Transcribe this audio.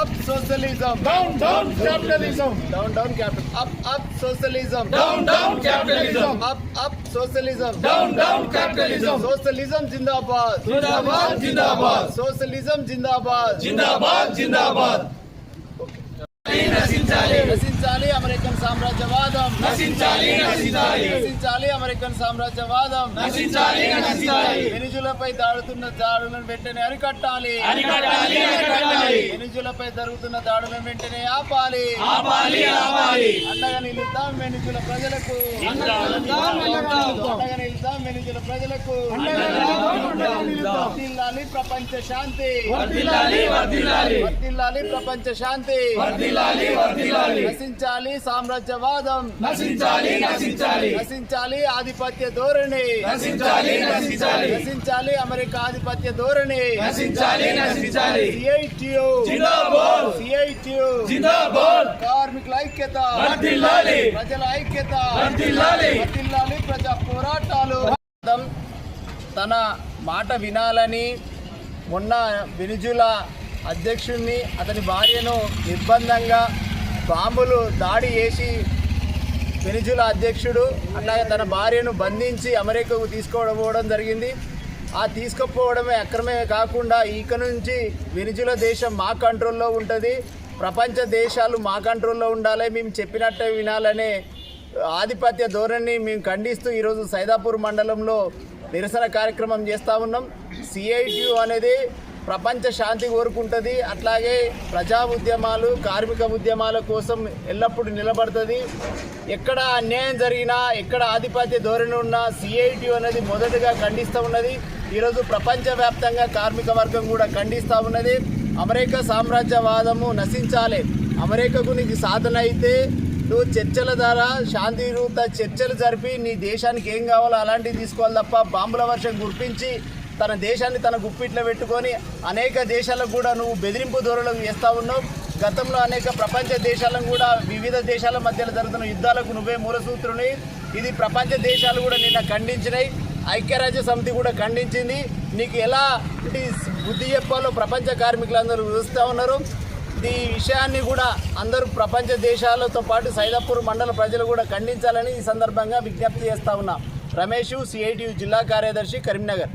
up socialism. Down, down capitalism. Down, down capitalism. Up, up socialism. Down, down capitalism. Up, up socialism. Down, down capitalism. Socialism जिंदाबाद. जिंदाबाद, जिंदाबाद. Socialism जिंदाबाद. జిందాబాద్ జిందాబాద్ నశించాలి నశించాలి American సామ్రాజ్యవాదం నశించాలి నశించాలి నశించాలి అమెరికన్ సామ్రాజ్యవాదం నశించాలి నశించాలి వెనుజులపై దాడుతున్న దాడులను వెంటనే అరికట్టాలి. వెనుజులపై జరుగుతున్న దాడులను వెంటనే ఆపాలి. ఆపాలి ఆపాలి. అండగా నిలుద్దాం వెనుజుల ప్రజలకు. అండగా నిలుద్దాం, నిలుద్దాం. అండగా నిలుద్దాం వెనుజుల ప్రజలకు వర్ధిల్లాలి ప్రపంచ శాంతి. వర్ధిల్లాలి వర్ధిల్లాలి. వర్ధిల్లాలి ప్రపంచ శాంతి. వర్ధిల్లాలి వర్ధిల్లాలి. నశించాలి సామ్రాజ్యవాదం. నశించాలి నశించాలి. నశించాలి ఆధిపత్య ధోరణి. నశించాలి నశించాలి. నశించాలి అమెరికా ఆధిపత్య ధోరణి. నశించాలి నశించాలి. సిఐటియు. జిందాబాద్. సిఐటియు. జిందాబాద్. కార్మికుల ఐక్యత. వర్ధిల్లాలి. ప్రజల ఐక్యత. వర్ధిల్లాలి. వర్ధిల్లాలి ప్రజా పోరాటాలు. తన మాట వినాలని మొన్న వెనుజుల అధ్యక్షుడిని అతని భార్యను నిర్బంధంగా బాంబులు దాడి చేసి వెనుజుల అధ్యక్షుడు అలాగే తన భార్యను బంధించి అమెరికాకు తీసుకోవడం జరిగింది. ఆ తీసుకుపోవడమే అక్రమే కాకుండా ఇక నుంచి వెనుజుల దేశం మా కంట్రోల్లో ఉంటుంది. ప్రపంచ దేశాలు మా కంట్రోల్లో ఉండాలి. మేము చెప్పినట్టే వినాలనే ఆధిపత్య ధోరణిని మేము ఖండిస్తూ ఈరోజు సైదాపూర్ మండలంలో నిరసన కార్యక్రమం చేస్తూ ఉన్నాం. సిఐటియు అనేది ప్రపంచ శాంతి కోరుకుంటుంది. అట్లాగే ప్రజా ఉద్యమాలు కార్మిక ఉద్యమాల కోసం ఎల్లప్పుడూ నిలబడుతుంది. ఎక్కడ అన్యాయం జరిగినా ఎక్కడ ఆధిపత్య ధోరణి ఉన్నా సిఐటియు అనేది మొదటగా ఖండిస్తూ ఉన్నది. ఈరోజు ప్రపంచవ్యాప్తంగా కార్మిక వర్గం కూడా ఖండిస్తూ ఉన్నది. అమెరికా సామ్రాజ్యవాదము నశించాలి. అమెరికాకు నీకు సాధన అయితే నువ్వు చర్చల ద్వారా శాంతియుత చర్చలు జరిపి నీ దేశానికి ఏం కావాలో అలాంటివి తీసుకోవాలి తప్ప బాంబుల వర్షం గుర్పించి తన దేశాన్ని తన గుప్పిట్లో పెట్టుకొని అనేక దేశాలకు కూడా నువ్వు బెదిరింపు ధోరణులు వేస్తూ ఉన్నావు. గతంలో అనేక ప్రపంచ దేశాలను కూడా వివిధ దేశాల మధ్యలో జరుగుతున్న యుద్ధాలకు నువ్వే మూలసూత్రుని. ఇది ప్రపంచ దేశాలు కూడా నిన్న ఖండించినాయి. ఐక్యరాజ్య సమితి కూడా ఖండించింది. నీకు ఎలా బుద్ధి చెప్పాలో ప్రపంచ కార్మికులందరూ చూస్తూ ఉన్నారు. ఈ విషయాన్ని కూడా అందరూ ప్రపంచ దేశాలతో పాటు సైదాపూర్ మండల ప్రజలు కూడా ఖండించాలని ఈ సందర్భంగా విజ్ఞప్తి చేస్తా ఉన్నా. రమేష్ సిఐటియు జిల్లా కార్యదర్శి కరీంనగర్.